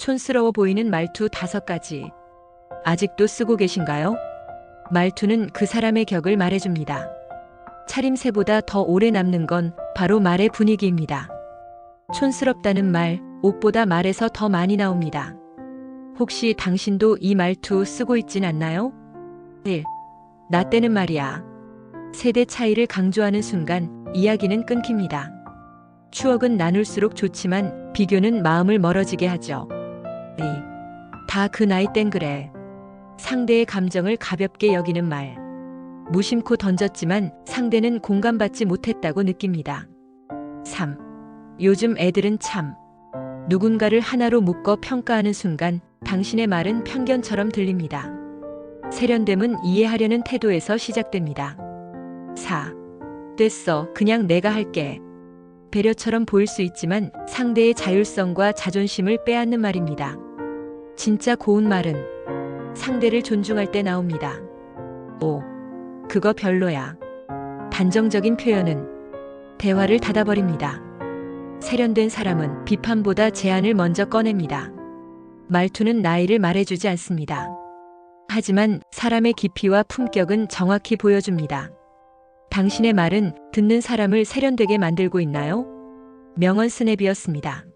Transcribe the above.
촌스러워 보이는 말투 다섯 가지. 아직도 쓰고 계신가요? 말투는 그 사람의 격을 말해줍니다. 차림새보다 더 오래 남는 건 바로 말의 분위기입니다. 촌스럽다는 말, 옷보다 말에서 더 많이 나옵니다. 혹시 당신도 이 말투 쓰고 있진 않나요? 1. 나 때는 말이야. 세대 차이를 강조하는 순간 이야기는 끊깁니다. 추억은 나눌수록 좋지만 비교는 마음을 멀어지게 하죠. 2. 다그 나이 땐 그래. 상대의 감정을 가볍게 여기는 말. 무심코 던졌지만 상대는 공감받지 못했다고 느낍니다. 3. 요즘 애들은 참. 누군가를 하나로 묶어 평가하는 순간 당신의 말은 편견처럼 들립니다. 세련됨은 이해하려는 태도에서 시작됩니다. 4. 됐어. 그냥 내가 할게. 배려처럼 보일 수 있지만 상대의 자율성과 자존심을 빼앗는 말입니다. 진짜 고운 말은 상대를 존중할 때 나옵니다. 5. 그거 별로야. 단정적인 표현은 대화를 닫아버립니다. 세련된 사람은 비판보다 제안을 먼저 꺼냅니다. 말투는 나이를 말해주지 않습니다. 하지만 사람의 깊이와 품격은 정확히 보여줍니다. 당신의 말은 듣는 사람을 세련되게 만들고 있나요? 명언 스냅이었습니다.